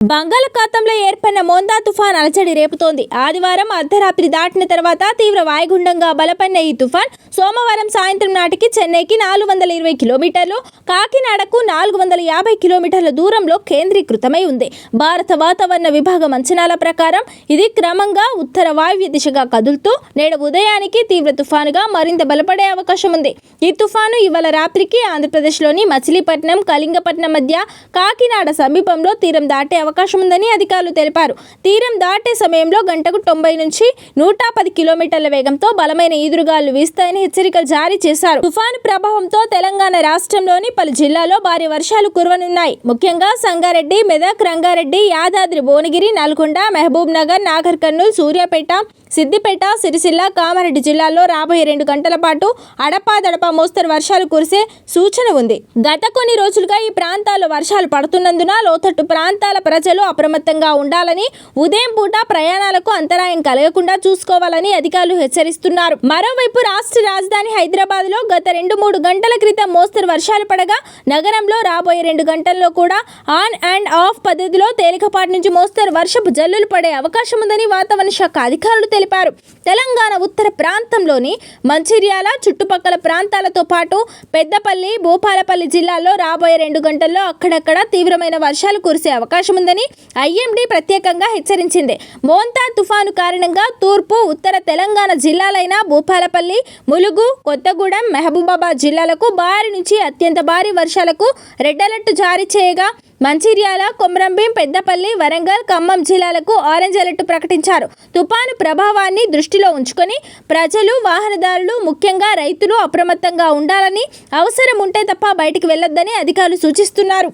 బంగాళాఖాతంలో ఏర్పడిన మోందా తుఫాన్ అలచడి రేపుతోంది. ఆదివారం అర్ధరాత్రి దాటిన తర్వాత తీవ్ర వాయుగుండంగా బలపడిన ఈ తుఫాన్ సోమవారం సాయంత్రం నాటికి చెన్నైకి నాలుగు వందల ఇరవై కిలోమీటర్లు కాకినాడకు నాలుగు వందల యాభై కిలోమీటర్ల దూరంలో కేంద్రీకృతమై ఉంది. భారత వాతావరణ విభాగం అంచనాల ప్రకారం ఇది క్రమంగా ఉత్తర వాయువ్య దిశగా కదులుతూ నేడు ఉదయానికి తీవ్ర తుఫానుగా మరింత బలపడే అవకాశం ఉంది. ఈ తుఫాను ఇవాళ రాత్రికి ఆంధ్రప్రదేశ్లోని మచిలీపట్నం కళింగపట్నం మధ్య కాకినాడ సమీపంలో తీరం దాటే అవకాశం ఉందని అధికారులు తెలిపారు. తీరం దాటే సమయంలో గంటకు తొంభై నుంచి నూట పది కిలోమీటర్ల వేగంతో బలమైన ఈదురుగాలు వీస్తాయని హెచ్చరికలు జారీ చేశారు. తుఫాను ప్రభావంతో తెలంగాణ రాష్ట్రంలోని పలు జిల్లాల్లో భారీ వర్షాలు కురవనున్నాయి. ముఖ్యంగా సంగారెడ్డి మెదక్ రంగారెడ్డి యాదాద్రి భువనగిరి నల్గొండ మహబూబ్ నగర్ నాగర్ కర్నూలు సూర్యాపేట సిద్దిపేట సిరిసిల్ల కామారెడ్డి జిల్లాల్లో రాబోయే రెండు గంటల పాటు అడపాదడపా మోస్తరు వర్షాలు కురిసే సూచన ఉంది. గత కొన్ని రోజులుగా ఈ ప్రాంతాల్లో వర్షాలు పడుతున్నందున లోతట్టు ప్రాంతాల ప్రజలు అప్రమత్తంగా ఉండాలని ఉదయం పూట ప్రయాణాలకు అంతరాయం కలగకుండా చూసుకోవాలని అధికారులు హెచ్చరిస్తున్నారు. మరోవైపు రాష్ట్ర రాజధాని హైదరాబాద్లో గత రెండు మూడు గంటల క్రితం మోస్తరు వర్షాలు పడగా నగరంలో రాబోయే రెండు గంటల్లో కూడా ఆన్ అండ్ ఆఫ్ పద్ధతిలో తేలికపాటి నుంచి మోస్తరు వర్షపు జల్లులు పడే అవకాశం ఉందని వాతావరణ శాఖ అధికారులు తెలిపారు. తెలంగాణ ఉత్తర ప్రాంతంలోని మంచిర్యాల చుట్టుపక్కల ప్రాంతాలతో పాటు పెద్దపల్లి భూపాలపల్లి జిల్లాల్లో రాబోయే రెండు గంటల్లో అక్కడక్కడ తీవ్రమైన వర్షాలు కురిసే అవకాశం ఉందని ఐఎండీ ప్రత్యేకంగా హెచ్చరించింది. మోంతా తుఫాను కారణంగా తూర్పు ఉత్తర తెలంగాణ జిల్లాలైన భూపాలపల్లి ములుగు కొత్తగూడెం మహబూబాబాద్ జిల్లాలకు భారీ నుంచి అత్యంత భారీ వర్షాలకు రెడ్ అలర్ట్ జారీ చేయగా మంచిర్యాల కొమరంభీం పెద్దపల్లి వరంగల్ ఖమ్మం జిల్లాలకు ఆరెంజ్ అలర్ట్ ప్రకటించారు. తుపాను ప్రభావాన్ని దృష్టిలో ఉంచుకొని ప్రజలు వాహనదారులు ముఖ్యంగా రైతులు అప్రమత్తంగా ఉండాలని అవసరం ఉంటే తప్ప బయటికి వెళ్ళొద్దని అధికారులు సూచిస్తున్నారు.